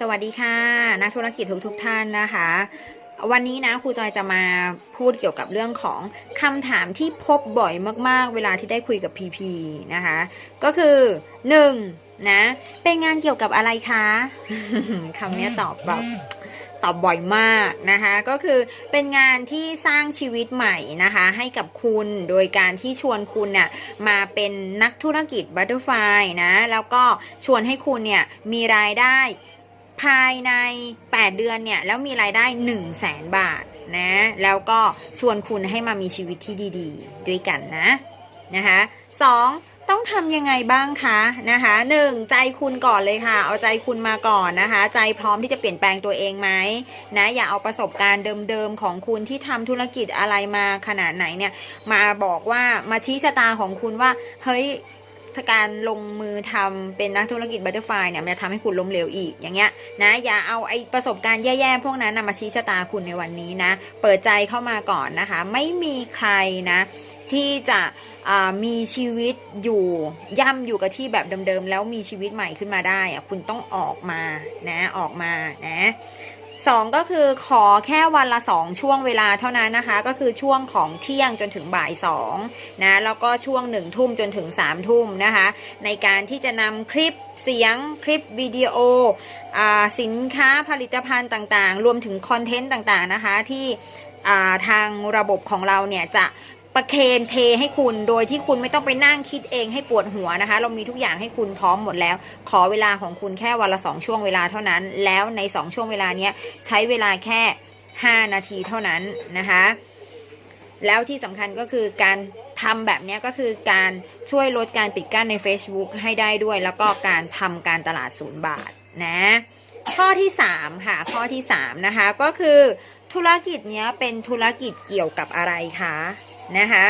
สวัสดีค่ะ นักธุรกิจทุกทุกๆท่านนะคะ วันนี้นะครูจอยจะมาพูดเกี่ยวกับเรื่องของคำถามที่พบบ่อยมากๆ เวลาที่ได้คุยกับ PP นะคะ ก็คือ1นะเป็นงานเกี่ยวกับอะไรคะคำนี้ตอบแบบตอบบ่อยมากนะคะ ก็คือเป็นงานที่สร้างชีวิตใหม่นะคะ ให้กับคุณโดยการที่ชวนคุณเนี่ยมาเป็นนักธุรกิจบัตเตอร์ไฟนะ แล้วก็ชวนให้คุณเนี่ยมีรายได้ ภายใน 8 เดือนเนี่ย แล้วมีรายได้ 1 0 0 0 0แสนบาทนะ แล้วก็ชวนคุณให้มามีชีวิตที่ดีๆ ด้วยกันนะนะคะสองต้องทำยังไงบ้างคะนะคะหนึ่งใจคุณก่อนเลยค่ะ เอาใจคุณมาก่อนนะคะ ใจพร้อมที่จะเปลี่ยนแปลงตัวเองไหมนะอย่าเอาประสบการณ์เดิมๆของคุณที่ทำธุรกิจอะไรมาขนาดไหนเนี่ย มาบอกว่ามาชี้ชะตาของคุณว่า เฮ้ย ถ้าการลงมือทำเป็นนักธุรกิจบัตเตอร์ไฟเนี่ยมันจะทำให้คุณล้มเหลวอีกอย่างเงี้ยนะอย่าเอาไอประสบการณ์แย่ๆพวกนั้นนะมาชี้ชะตาคุณในวันนี้นะ เปิดใจเข้ามาก่อนนะคะ ไม่มีใครนะที่จะมีชีวิตอยู่ย่ำอยู่กับที่แบบเดิมๆ แล้วมีชีวิตใหม่ขึ้นมาได้อะคุณต้องออกมานะออกมานะ สองก็คือขอแค่วันละสองช่วงเวลาเท่านั้นนะคะ ก็คือช่วงของเที่ยงจนถึงบ่ายสองนะแล้วก็ช่วงหนึ่งทุ่มจนถึงสามทุ่มนะคะ ในการที่จะนำคลิปเสียงคลิปวิดีโออสินค้าผลิตภัณฑ์ต่างๆ รวมถึงคอนเทนต์ต่างๆนะคะที่ทางระบบของเราเนี่ยจะ ประเคนเทให้คุณโดยที่คุณไม่ต้องไปนั่งคิดเองให้ปวดหัวนะคะ เรามีทุกอย่างให้คุณพร้อมหมดแล้ว ขอเวลาของคุณแค่วันละสองช่วงเวลาเท่านั้น แล้วในสองช่วงเวลาเนี้ยใช้เวลาแค่ 5 นาทีเท่านั้นนะคะ แล้วที่สำคัญก็คือการทำแบบนี้ก็คือการช่วยลดการปิดกั้นใน Facebook ให้ได้ด้วย แล้วก็การทำการตลาดศูนย์บาทนะข้อที่ 3 ค่ะ ข้อที่ 3 นะคะ ก็คือธุรกิจเนี้ยเป็นธุรกิจเกี่ยวกับอะไรคะ นะคะ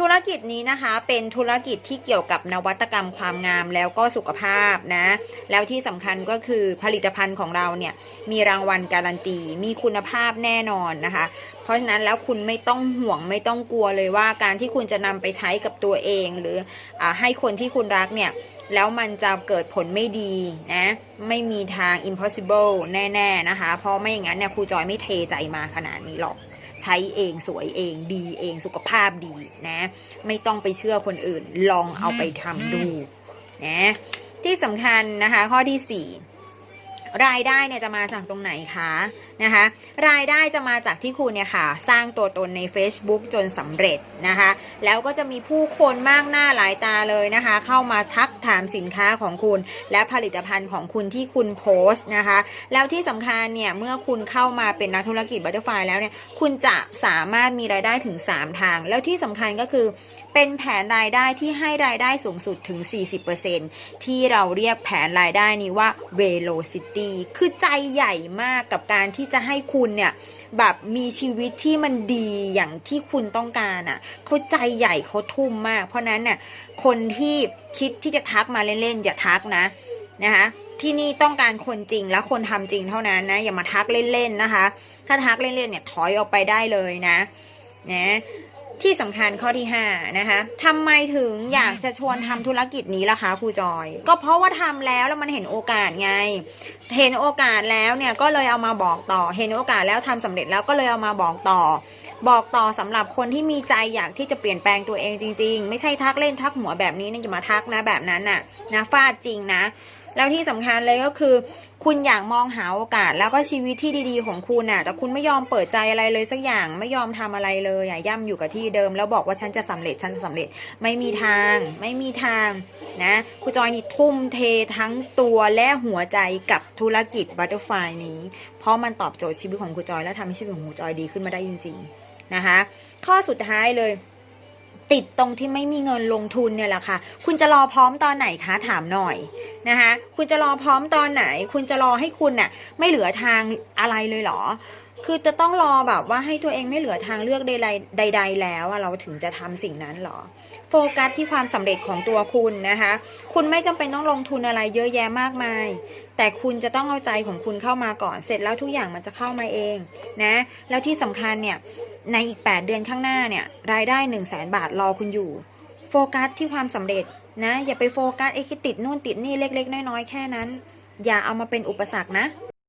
ธุรกิจนี้นะคะเป็นธุรกิจที่เกี่ยวกับนวัตกรรมความงามแล้วก็สุขภาพนะ แล้วที่สำคัญก็คือผลิตภัณฑ์ของเราเนี่ยมีรางวัลการันตี มีคุณภาพแน่นอนนะคะ เพราะฉะนั้นแล้วคุณไม่ต้องห่วงไม่ต้องกลัวเลยว่าการที่คุณจะนำไปใช้กับตัวเอง หรืออให้คนที่คุณรักเนี่ยแล้วมันจะเกิดผลไม่ดีนะ ไม่มีทาง impossible แน่ ๆนะคะ เพราะไม่อย่างนั้นเนี่ยครูจอยไม่เทใจมาขนาดนี้หรอก ใช้เองสวยเองดีเองสุขภาพดีนะ ไม่ต้องไปเชื่อคนอื่นลองเอาไปทำดูนะที่สำคัญนะคะ ข้อที่สี่ รายได้เนี่ยจะมาจากตรงไหนคะนะคะ รายได้จะมาจากที่คุณเนี่ยค่ะ สร้างตัวตนใน Facebook จนสำเร็จนะคะ แล้วก็จะมีผู้คนมากหน้าหลายตาเลยนะคะ เข้ามาทักถามสินค้าของคุณ และผลิตภัณฑ์ของคุณที่คุณโพสต์นะคะ แล้วที่สำคัญเนี่ยเมื่อคุณเข้ามาเป็นนักธุรกิจบัตเตอร์ไฟแล้วเนี่ยคุณจะสามารถมีรายได้ถึง 3 ทาง แล้วที่สำคัญก็คือเป็นแผนรายได้ที่ให้รายได้สูงสุดถึง 40%ที่เราเรียกแผนรายได้นี้ว่า velocity คือใจใหญ่มากกับการที่จะให้คุณเนี่ยแบบมีชีวิตที่มันดีอย่างที่คุณต้องการอะเขาใจใหญ่เขาทุ่มมาก เพราะนั้นน่ะคนที่คิดที่จะทักมาเล่นๆอย่าทักนะนะคะที่นี่ต้องการคนจริงและคนทำจริงเท่านั้นนะอย่ามาทักเล่นๆนะคะ ถ้าทักเล่นๆเนี่ยถอยออกไปได้เลยนะ นะที่สำคัญข้อที่5นะคะทำไมถึงอยากจะชวนทำธุรกิจนี้ล่ะคะครูจอย ก็เพราะว่าทำแล้วแล้วมันเห็นโอกาสไง เห็นโอกาสแล้วเนี่ยก็เลยเอามาบอกต่อ เห็นโอกาสแล้วทำสำเร็จแล้วก็เลยเอามาบอกต่อ บอกต่อสำหรับคนที่มีใจอยากที่จะเปลี่ยนแปลงตัวเองจริง ๆ ไม่ใช่ทักเล่นทักหัวแบบนี้นะอย่ามาทักนะแบบนั้นน่ะนะฟาดจริงนะแล้วที่สำคัญเลยก็คือ คุณอยากมองหาโอกาสแล้วก็ชีวิตที่ดีๆ ของคุณน่ะ แต่คุณไม่ยอมเปิดใจอะไรเลยสักอย่างไม่ยอมทำอะไรเลยอะย่ำอยู่กับที่เดิม แล้วบอกว่าฉันจะสำเร็จฉันจะสำเร็จไม่มีทางไม่มีทางนะครูจอยนี่ทุ่มเททั้งตัวและหัวใจกับธุรกิจบัตเตอร์ฟลายนี้ เพราะมันตอบโจทย์ชีวิตของครูจอย และทำให้ชีวิตของครูจอยดีขึ้นมาได้จริง ๆนะคะ ข้อสุดท้ายเลยติดตรงที่ไม่มีเงินลงทุนเนี่ยแหละค่ะ คุณจะรอพร้อมตอนไหนคะถามหน่อย นะคะคุณจะรอพร้อมตอนไหน คุณจะรอให้คุณน่ะไม่เหลือทางอะไรเลยเหรอ คือจะต้องรอแบบว่าให้ตัวเองไม่เหลือทางเลือกใดๆใด ๆ แล้วเราถึงจะทำสิ่งนั้นเหรอ โฟกัสที่ความสำเร็จของตัวคุณนะคะ คุณไม่จำเป็นต้องลงทุนอะไรเยอะแยะมากมาย แต่คุณจะต้องเอาใจของคุณเข้ามาก่อนเสร็จแล้วทุกอย่างมันจะเข้ามาเองนะ แล้วที่สำคัญเนี่ยในอีก 8 เดือนข้างหน้าเนี่ยรายได้ 1 0 0 0 0แสนบาทรอคุณอยู่ โฟกัสที่ความสำเร็จ นะ อย่าไปโฟกัสไอ้ที่ติดนู่นติดนี่เล็ก ๆ น้อย ๆ แค่นั้น อย่าเอามาเป็นอุปสรรคนะ